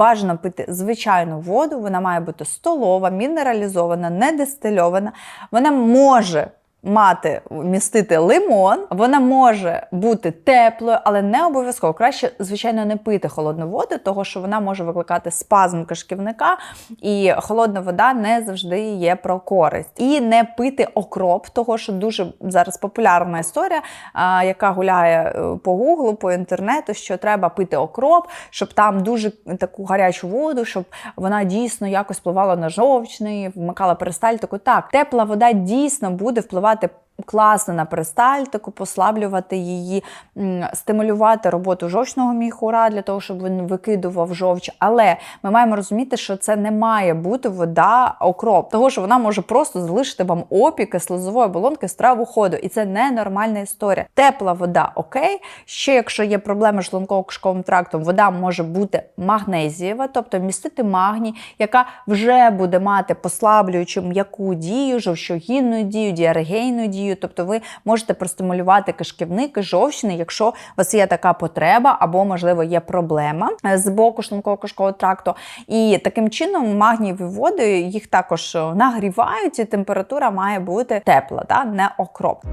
бажано пити звичайну воду, вона має бути столова, мінералізована, не дистильована. Вона може мати містити лимон, вона може бути теплою, але не обов'язково. Краще, звичайно, не пити холодну воду, того що вона може викликати спазм кишківника, і холодна вода не завжди є про користь. І не пити окроп, того що дуже зараз популярна історія, яка гуляє е, по гуглу, по інтернету, що треба пити окроп, щоб там дуже таку гарячу воду, щоб вона дійсно якось впливала на жовчний, вмикала перистальтику. Так, тепла вода дійсно буде впливати давати класно на перистальтику, послаблювати її, стимулювати роботу жовчного міхура для того, щоб він викидував жовч. Але ми маємо розуміти, що це не має бути вода окроп, того що вона може просто залишити вам опіки слизової оболонки з траву ходу, і це не нормальна історія. Тепла вода окей. Ще якщо є проблеми з шлунково-кишковим трактом, вода може бути магнезієва, тобто містити магній, яка вже буде мати послаблюючу м'яку дію, жовчогінну дію, діарегейну дію. Тобто ви можете простимулювати кишківник і жовчний, якщо у вас є така потреба, або, можливо, є проблема е, з боку шлунково-кишкового тракту. І таким чином магнієві води їх також е, нагрівають, і температура має бути тепла, та не окроп.